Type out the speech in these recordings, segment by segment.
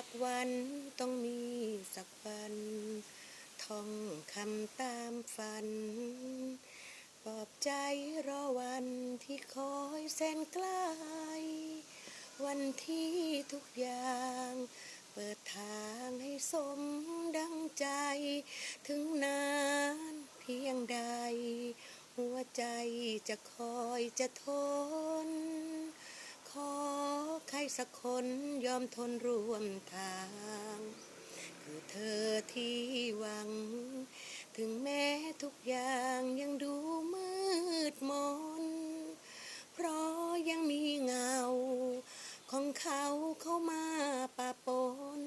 สักวันต้องมีสักวันท่องคำตามฝัน ปลอบใจรอวันที่คอยแสนไกล วันที่ทุกอย่างเปิดทางให้สมดังใจ ถึงนานเพียงใด หัวใจจะคอยจะทนขอใคร สักคนยอมทนร่วมทาง คือเธอที่หวัง ถึงแม้ทุกอย่างยังดูมืดมน เพราะยังมีเงา ของเขาเข้ามาปะปน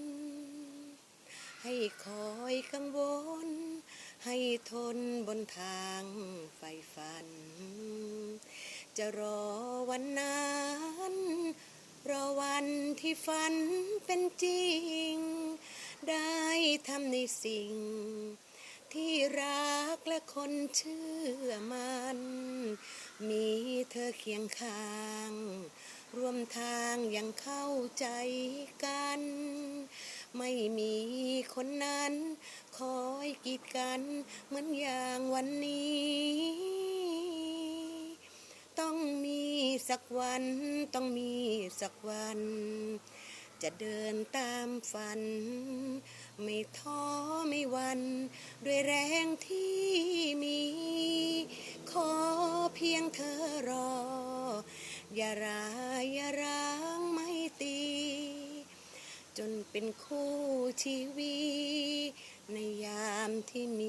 ให้คอยกังวล ให้ทนบนทางไฟฝัน จะรอวันนั้น ที่ฝันเป็นจริง ได้ทำในสิ่ง ที่รักและคนเชื่อมัน มีเธอเคียงข้าง ร่วมทางยังเข้าใจกัน ไม่มีคนนั้น คอยกีดกัน เหมือนอย่างวันนี้ สักวันต้องมีสักวัน จะเดินตามฝัน ไม่ท้อไม่หวัน ด้วยแรงที่มี ขอเพียงเธอรอ อย่าร้ายอย่าร้างไม่ตี จนเป็นคู่ชีวิตในยามที่มี